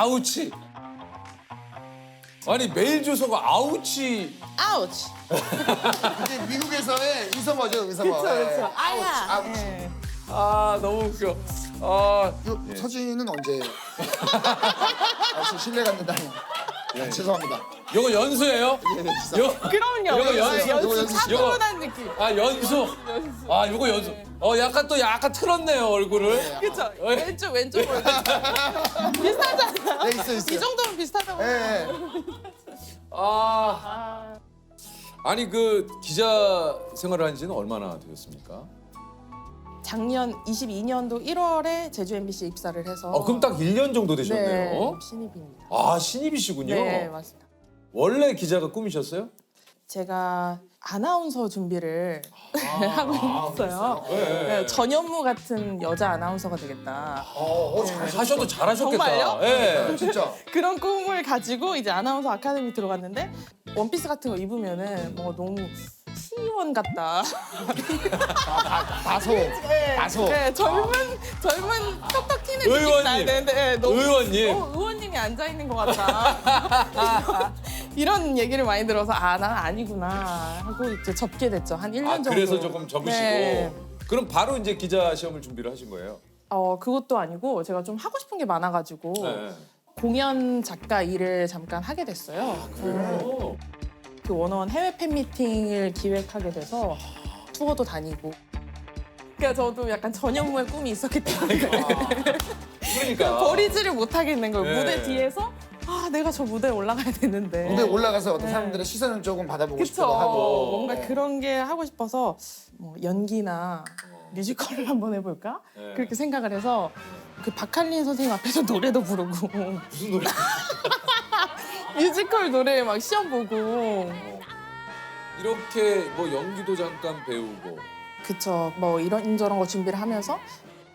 아우치. 아니 메일 주소가 아우치. 아우치. 이게 미국에서의 의성어죠, 의성어. 그렇죠, 예. 그렇죠. 아야. 아우치. 예. 아 너무 웃겨. 아 이거 서진이는 언제예요? 아, 저 신뢰 갖는다. 아, 죄송합니다. 이거 연수예요? 예, 네, 죄송- 요, 그럼요. 이거 연습, 연습 연습. 차분한 느낌. 아 연수. 아 이거 연수. 어 약간 또 약간 틀었네요 얼굴을. 그쵸? 어이. 왼쪽 왼쪽으로 있어, 있어요. 이 정도면 비슷하다고. 예, 예. 아 아, 아니 그 기자 생활을 한 지는 얼마나 되셨습니까? 작년 22년도 1월에 제주 MBC 입사를 해서 어 그럼 딱 1년 정도 되셨네요. 네, 신입입니다. 아 신입이시군요. 네, 맞습니다. 원래 기자가 꿈이셨어요? 제가 아나운서 준비를 하고 있어요. 네. 네, 전현무 같은 여자 아나운서가 되겠다. 어, 어, 잘 하셔도 잘하셨겠다. 정말요? 예. 진짜. 그런 꿈을 가지고 이제 아나운서 아카데미 들어갔는데 원피스 같은 거 입으면은 뭔가 너무 시의원 같다. 다소. 다소. 네, 젊은 젊은 톡톡 튀는 의원님. 나야 되는데 네, 너무 의원님. 어, 의원님이 앉아 있는 것 같다. 이런 얘기를 많이 들어서 아, 난 아니구나 하고 이제 접게 됐죠. 한 1년 아 정도. 그래서 조금 접으시고 네. 그럼 바로 이제 기자 시험을 준비를 하신 거예요? 어, 그것도 아니고 제가 좀 하고 싶은 게 많아 가지고 네. 공연 작가 일을 잠깐 하게 됐어요. 오. 그 원어원 해외 팬 미팅을 기획하게 돼서 투어도 다니고. 그러니까 저도 약간 전현무의 꿈이 있었기 때문에 그러니까 버리지를 못하겠는 거예요. 네. 무대 뒤에서 아 내가 저 무대에 올라가야 되는데. 무대 올라가서 어떤 네. 사람들의 시선을 조금 받아보고 그쵸. 싶기도 하고. 뭔가 그런 게 하고 싶어서 뭐 연기나 뮤지컬을 한번 해볼까? 네. 그렇게 생각을 해서 그 박할린 선생님 앞에서 노래도 부르고 무슨 노래? 뮤지컬 노래 막 시험 보고 이렇게 뭐 연기도 잠깐 배우고 그쵸 뭐 이런저런 거 준비를 하면서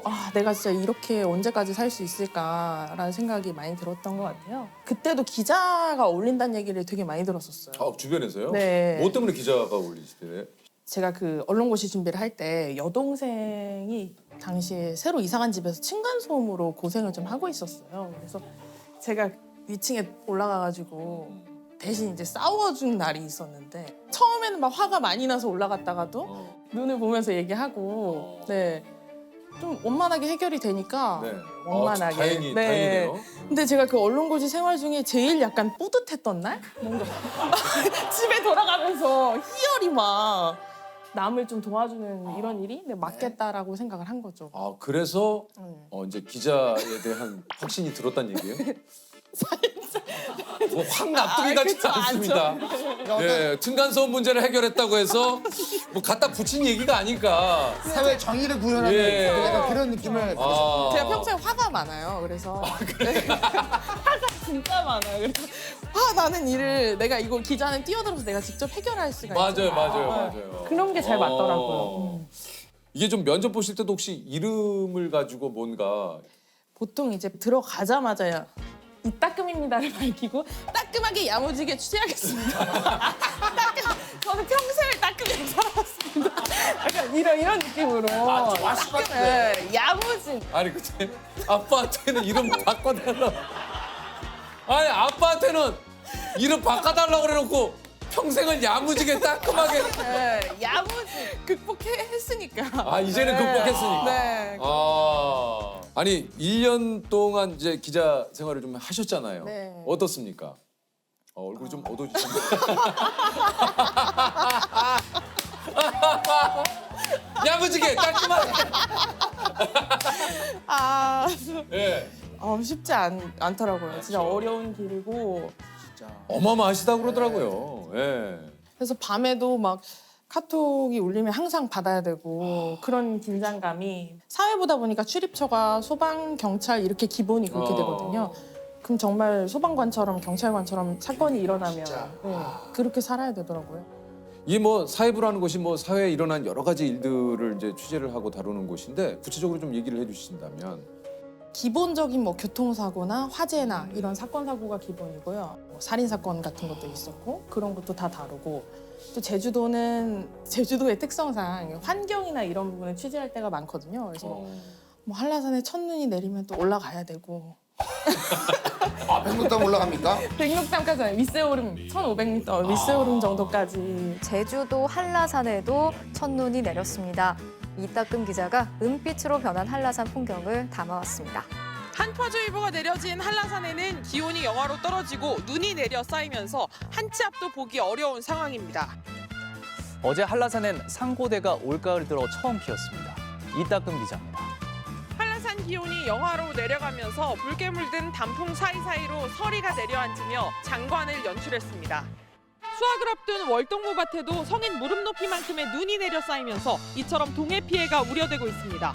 아 내가 진짜 이렇게 언제까지 살 수 있을까라는 생각이 많이 들었던 것 같아요 그때도 기자가 어울린다는 얘기를 되게 많이 들었었어요 아 주변에서요? 네. 뭐 때문에 기자가 올리시대? 제가 그 언론고시 준비를 할 때 여동생이 당시에 새로 이사간 집에서 층간소음으로 고생을 좀 하고 있었어요. 그래서 제가 위층에 올라가가지고 대신 이제 싸워준 날이 있었는데 처음에는 막 화가 많이 나서 올라갔다가도 어. 눈을 보면서 얘기하고 네. 좀 원만하게 해결이 되니까 네. 원만하게. 아, 다행히 네. 다행이네요. 근데 제가 그 언론고시 생활 중에 제일 약간 뿌듯했던 날? 뭔가 집에 돌아가면서 희열이 막 남을 좀 도와주는 이런 일이 네, 맞겠다라고 생각을 한 거죠. 아 그래서 음. 어, 이제 기자에 대한 확신이 들었다는 얘기예요? 뭐 확 납득이 아, 가지 그쵸, 않습니다. 네, 층간소음 문제를 해결했다고 해서 뭐 갖다 붙인 얘기가 아니까. 사회 정의를 구현하는 예. 약간 그런 느낌을 아. 제가 평소에 화가 많아요. 그래서 네. 화가 진짜 많아요. 그래서 아 나는 일을 내가 이거 기자는 뛰어들어서 내가 직접 해결할 수가 맞아요, 있잖아. 맞아요, 맞아요. 그런 게 잘 맞더라고요. 어. 음. 이게 좀 면접 보실 때도 혹시 이름을 가지고 뭔가 보통 이제 들어가자마자 이 따끔입니다를 밝히고 따끔하게 야무지게 취재하겠습니다. 따끔, 저는 평생을 따끔하게 살아왔습니다. 약간 이런 이런 느낌으로 따끔, 네, 야무진 아니 근데 아빠한테는 이름 바꿔달라. 아니 아빠한테는 이름 바꿔달라고 그래놓고 평생을 야무지게 따끔하게. 네, 야무진 극복했으니까. 아 이제는 극복했으니까. 네. 아 아니 1년 동안 이제 기자 생활을 좀 하셨잖아요. 네. 어떻습니까? 어, 얼굴이 좀 어두워지신데. 야무지게 깔끔하게. 아, 예. 어, 쉽지 않, 않더라고요. 진짜 그렇죠. 어려운 길이고. 진짜. 어마어마하시다 그러더라고요. 예. 그래서 밤에도 막 카톡이 울리면 항상 받아야 되고 그런 긴장감이 사회보다 보니까 출입처가 소방, 경찰 이렇게 기본이 그렇게 어. 되거든요. 그럼 정말 소방관처럼 경찰관처럼 사건이 일어나면 진짜. 네, 그렇게 살아야 되더라고요. 이 뭐 사회부라는 곳이 뭐 사회에 일어난 여러 가지 일들을 이제 취재를 하고 다루는 곳인데 구체적으로 좀 얘기를 해주신다면 기본적인 뭐 교통사고나 화재나 이런 사건 사고가 기본이고요. 뭐 살인 사건 같은 것도 있었고 그런 것도 다 다루고 또 제주도는 제주도의 특성상 환경이나 이런 부분을 취재할 때가 많거든요. 그래서 어. 뭐 한라산에 첫눈이 내리면 또 올라가야 되고 아 백록담 올라갑니까? 백록담까지 아니고 윗세오름 1,500m 윗세오름 정도까지 제주도 한라산에도 첫눈이 내렸습니다. 이따금 기자가 은빛으로 변한 한라산 풍경을 담아왔습니다. 한파주의보가 내려진 한라산에는 기온이 영하로 떨어지고 눈이 내려 쌓이면서 한치 앞도 보기 어려운 상황입니다. 어제 한라산엔 상고대가 올가을 들어 처음 피었습니다. 이따금 기자입니다. 한라산 기온이 영하로 내려가면서 불개물 든 단풍 사이사이로 서리가 내려앉으며 장관을 연출했습니다. 수확을 앞둔 월동무밭에도 성인 무릎 높이만큼의 눈이 내려 쌓이면서 이처럼 동해 피해가 우려되고 있습니다.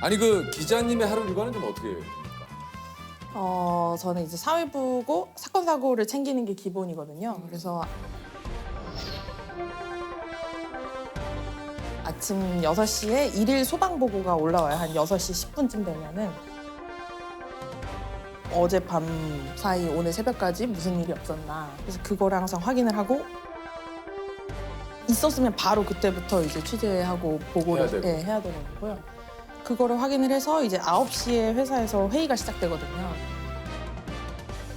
아니 그 기자님의 하루 일과는 좀 어떻게 됩니까? 어 저는 이제 사회부고 사건 사고를 챙기는 게 기본이거든요. 그래서 아침 6시에 일일 소방 보고가 올라와요. 한 6시 10분쯤 되면은 어젯밤 사이 오늘 새벽까지 무슨 일이 없었나. 그래서 그거를 항상 확인을 하고 있었으면 바로 그때부터 이제 취재하고 보고를 해야 되고. 예, 해야 되는 거고요. 그거를 확인을 해서 이제 9시에 회사에서 회의가 시작되거든요.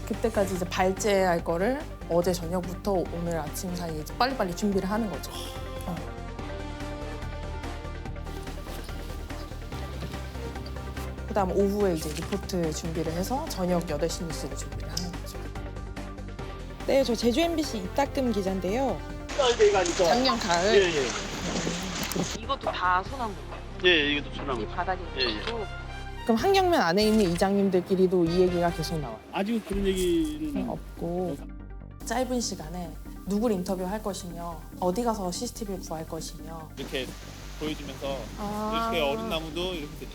그때까지 이제 발제할 거를 어제 저녁부터 오늘 아침 사이에 이제 빨리빨리 준비를 하는 거죠. 어. 그다음 오후에 이제 리포트 준비를 해서 저녁 8시 뉴스를 준비를 하는 거죠. 네, 저 제주 MBC 이따금 기자인데요. 작년 가을 이것도 다 소나무. 예, 이것도 소나무. 바닥에 예, 예. 있고 그럼 환경면 안에 있는 이장님들끼리도 이 얘기가 계속 나와요. 아직 그런 얘기는 없고 짧은 시간에 누굴 인터뷰할 것이며 어디 가서 CCTV 구할 것이며 이렇게 보여주면서 아. 이렇게 어린 나무도 이렇게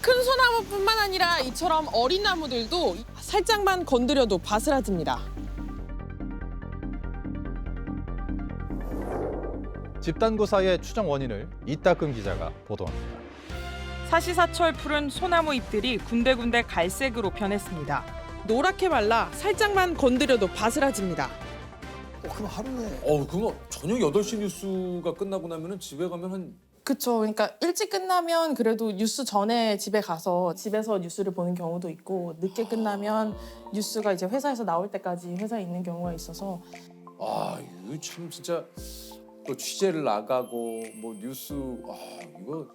큰 소나무뿐만 아니라 이처럼 어린 나무들도 살짝만 건드려도 바스라집니다. 집단구사의 추정 원인을 이따금 기자가 보도합니다. 사시사철 푸른 소나무 잎들이 군데군데 갈색으로 변했습니다. 노랗게 말라 살짝만 건드려도 바스라집니다. 어, 그럼 하루에 어 그거 저녁 8시 뉴스가 끝나고 나면은 집에 가면 한 그쵸. 그러니까 일찍 끝나면 그래도 뉴스 전에 집에 가서 집에서 뉴스를 보는 경우도 있고 늦게 끝나면 뉴스가 이제 회사에서 나올 때까지 회사에 있는 경우가 있어서 아 이거 참 진짜 또 취재를 나가고 뭐 뉴스 아 이거